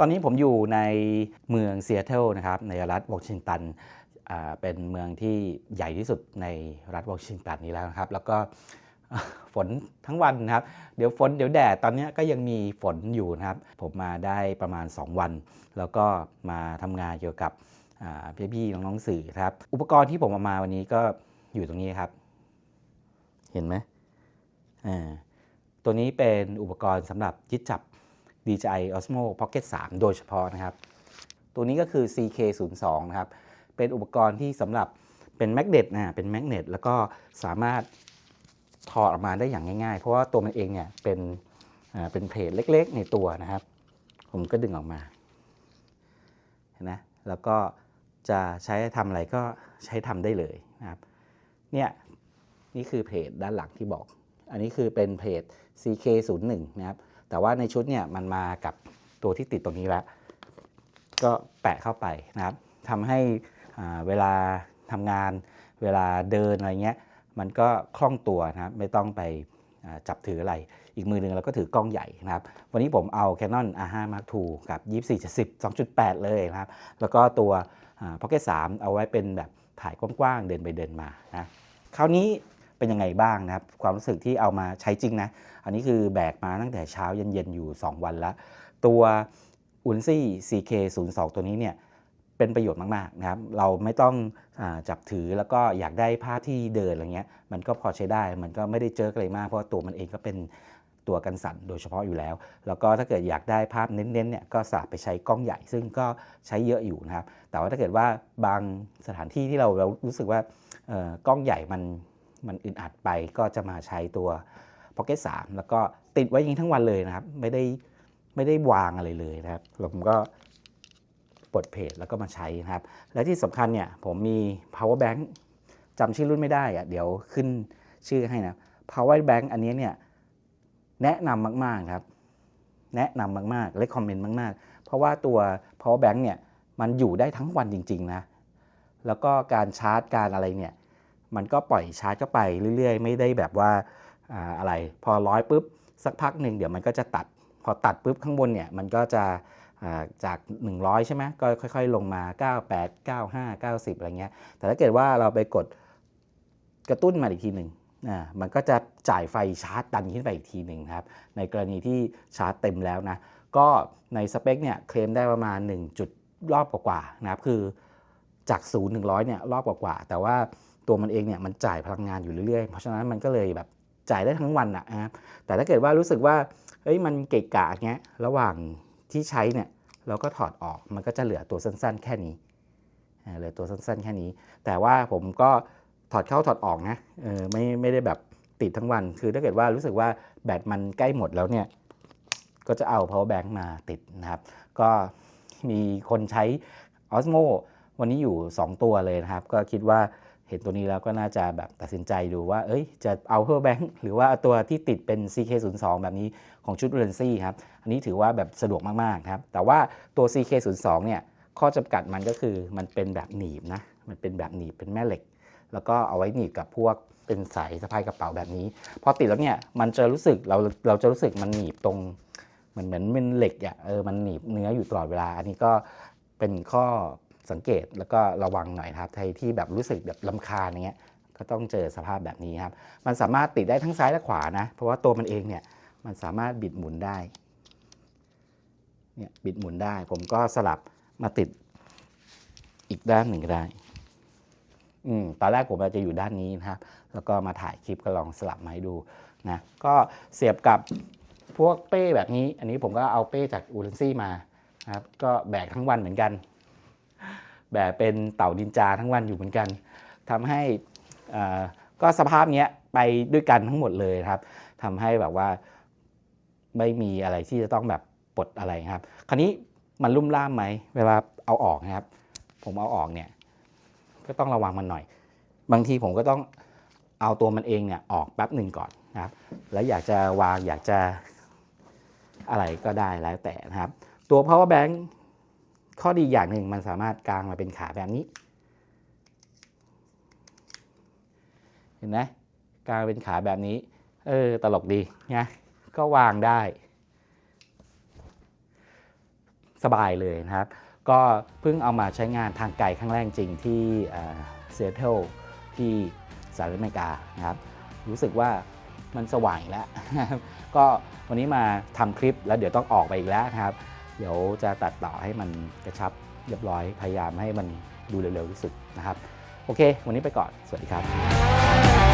ตอนนี้ผมอยู่ในเมืองเซีแอตเทิลนะครับในรัฐวอชิงตันเป็นเมืองที่ใหญ่ที่สุดในรัฐวอชิงตันนี้แล้วนะครับ แล้วก็ฝนทั้งวันนะครับ เดี๋ยวฝนเดี๋ยวแดดตอนนี้ก็ยังมีฝนอยู่นะครับ ผมมาได้ประมาณ 2 วัน แล้วก็มาทำงานเกี่ยวกับพี่ๆน้องๆสื่อครับ อุปกรณ์ที่ผมเอามาวันนี้ก็อยู่ตรงนี้ครับ เห็นไหมอ่าตัวนี้เป็นอุปกรณ์สำหรับยึดจับ DJI Osmo Pocket 3 โดยเฉพาะนะครับ ตัวนี้ก็คือ CK02 นะครับ เป็นอุปกรณ์ที่สำหรับเป็นแมกเนตนะเป็นแมกเนตแล้วก็สามารถถอดออกมาได้อย่างง่ายๆ เพราะว่าตัวมันเองเนี่ยเป็นเป็นเพลทเล็กๆ ในตัวนะครับ ผมก็ดึงออกมาเห็นไหมแล้วก็จะใช้ทำอะไรก็ใช้ทำได้เลยนะครับเนี่ยนี่คือเพจด้านหลังที่บอก อันนี้คือเป็นเพจ CK01 นะครับ แต่ว่าในชุดเนี่ยมันมากับตัวที่ติดตรงนี้แล้ว ก็แปะเข้าไปนะครับทำให้เวลาทำงาน เวลาเดินอะไรเงี้ยมันก็คล่องตัวนะครับไม่ต้องไปจับถืออะไร อีกมือหนึ่งเราก็ถือกล้องใหญ่นะครับ วันนี้ผมเอา Canon R5 Mark II กับ 24 70 2.8 เลยนะครับ แล้วก็ตัวอ่า Pocket 3 เอาไว้เป็นแบบถ่ายกว้างๆ เดินไปเดินมานะ คราวนี้ เป็นยังไงบ้างนะครับ ความรู้สึกที่เอามาใช้จริงนะ อันนี้คือแบกมาตั้งแต่เช้าเย็นๆอยู่ 2 วันแล้วตัวอุนซี่ CK02 ตัวนี้เนี่ยเป็นประโยชน์มากๆนะครับ เราไม่ต้องอจับถือแล้วก็อยากได้ภาพที่เดินอะไรเงี้ย มันก็พอใช้ได้ มันก็ไม่ได้เจออะไรมาก เพราะว่าตัวมันเองก็เป็นตัวกันสั่นโดยเฉพาะอยู่แล้ว แล้วก็ถ้าเกิดอยากได้ภาพเน้นๆเนี่ยก็สลับไปใช้กล้องใหญ่ ซึ่งก็ใช้เยอะอยู่นะครับ แต่ว่าถ้าเกิดว่าบางสถานที่ที่เราเรารู้สึกว่ากล้องใหญ่มัน มันอึดอัดไปก็จะมาใช้ตัว Pocket 3 แล้วก็ติดไว้ย่างทั้งวันเลยนะครับ ไม่ได้ไม่ได้วางอะไรเลยนะครับผมก็ปลดเพจแล้วก็มาใช้นะครับ และที่สำคัญเนี่ยผมมี power bank จำชื่อรุ่นไม่ได้อะเดี๋ยวขึ้นชื่อให้นะ power bank อันนี้เนี่ยแนะนำมากๆครับ แนะนำมากๆและคอมเมนต์มาก ๆ เพราะว่าตัว power bank เนี่ยมันอยู่ได้ทั้งวันจริง ๆ นะ แล้วก็การชาร์จการอะไรเนี่ย มันก็ปล่อยชาร์จเข้าไปเรื่อยๆ ไม่ได้แบบว่าอะไร พอร้อยปุ๊บสักพักหนึ่งเดี๋ยวมันก็จะตัด พอตัดปุ๊บข้างบนเนี่ยมันก็จะจาก 100 ใช่ไหมก็ค่อยๆ ลงมา 98 95 90 อะไรเงี้ย แต่ถ้าเกิดว่าเราไปกดกระตุ้นมาอีกทีหนึ่งอ่ามันก็จะจ่ายไฟชาร์จดันขึ้นไปอีกทีหนึ่งครับ ในกรณีที่ชาร์จเต็มแล้วนะ ก็ในสเปคเนี่ยเคลมได้ประมาณ 1 จุดรอบกว่าๆนะครับ คือจาก0ถึง100 เนี่ยรอบกว่าๆ แต่ว่า ตัวมันเองเนี่ยมันจ่ายพลังงานอยู่เรื่อยๆ เพราะฉะนั้นมันก็เลยแบบจ่ายได้ทั้งวันอะนะครับแต่ถ้าเกิดว่ารู้สึกว่าเอ้ยมันเกะกะเงี้ยระหว่างที่ใช้เนี่ยเราก็ถอดออกมันก็จะเหลือตัวสั้น ๆ แค่นี้เหลือตัวสั้น ๆ แค่นี้ แต่ว่าผมก็ถอดเข้าถอดออกนะเออไม่ไม่ได้แบบติดทั้งวัน คือถ้าเกิดว่ารู้สึกว่าแบตมันใกล้หมดแล้วเนี่ยก็จะเอา power bank มาติดนะครับ ก็มีคนใช้ Osmo วันนี้อยู่ 2 ตัวเลยนะครับ ก็คิดว่า เห็นตัวนี้แล้วก็น่าจะแบบตัดสินใจดูว่า เอ้ย จะเอา power bank หรือว่าเอาตัวที่ติดเป็น CK02 แบบนี้ของชุด r e n c y ครับ อันนี้ถือว่าแบบสะดวกมากๆครับ แต่ว่าตัว CK02 เนี่ย ข้อจำกัดมันก็คือมันเป็นแบบหนีบนะ มันเป็นแบบหนีบเป็นแม่เหล็ก แล้วก็เอาไว้หนีบกับพวกเป็นสายสะพายกระเป๋าแบบนี้ พอติดแล้วเนี่ย มันจะรู้สึก เราเราจะรู้สึกมันหนีบตรงเหมือนเหมือนเป็นเหล็กอะ เออ มันหนีบเนื้ออยู่ตลอดเวลา อันนี้ก็เป็นข้อ สังเกตแล้วก็ระวังหน่อยครับใครที่แบบรู้สึกแบบลำคาญอย่างเงี้ยก็ต้องเจอสภาพแบบนี้ครับ มันสามารถติดได้ทั้งซ้ายและขวานะ เพราะว่าตัวมันเองเนี่ยมันสามารถบิดหมุนได้ เนี่ยบิดหมุนได้ ผมก็สลับมาติดอีกด้านหนึ่งก็ได้ อืมตอนแรกผมอาจจะอยู่ด้านนี้นะครับ แล้วก็มาถ่ายคลิปก็ลองสลับมาให้ดูนะ ก็เสียบกับพวกเป้แบบนี้ อันนี้ผมก็เอาเป้จากอูเรนซี่มานะครับ ก็แบกทั้งวันเหมือนกัน แบกเป็นเต่าดินจาทั้งวันอยู่เหมือนกันทำให้ก็สภาพเนี้ยไปด้วยกันทั้งหมดเลยครับทำให้แบบว่าไม่มีอะไรที่จะต้องแบบปลดอะไรครับ คราวนี้มันลุ่มล่ามไหมเวลาเอาออกนะครับ ผมเอาออกเนี่ยก็ต้องระวังมันหน่อย บางทีผมก็ต้องเอาตัวมันเองเนี่ยออกแป๊บหนึ่งก่อนนะครับ แล้วอยากจะวางอยากจะอะไรก็ได้แล้วแต่นะครับ ตัว power bank ข้อดีอย่างหนึ่งมันสามารถกางมาเป็นขาแบบนี้ เห็นไหมกางเป็นขาแบบนี้ เออ ตลกดีนะก็วางได้ สบายเลยนะครับ ก็เพิ่งเอามาใช้งานทางไกลครั้งแรกจริงที่เซเทิลที่สหรัฐอเมริกานะครับ รู้สึกว่ามันสว่างแล้ว ก็วันนี้มาทำคลิปแล้วเดี๋ยวต้องออกไปอีกแล้วนะครับ เดี๋ยวจะตัดต่อให้มันกระชับเรียบร้อยพยายามให้มันดูเร็วๆที่สุดนะครับ โอเค วันนี้ไปก่อน สวัสดีครับ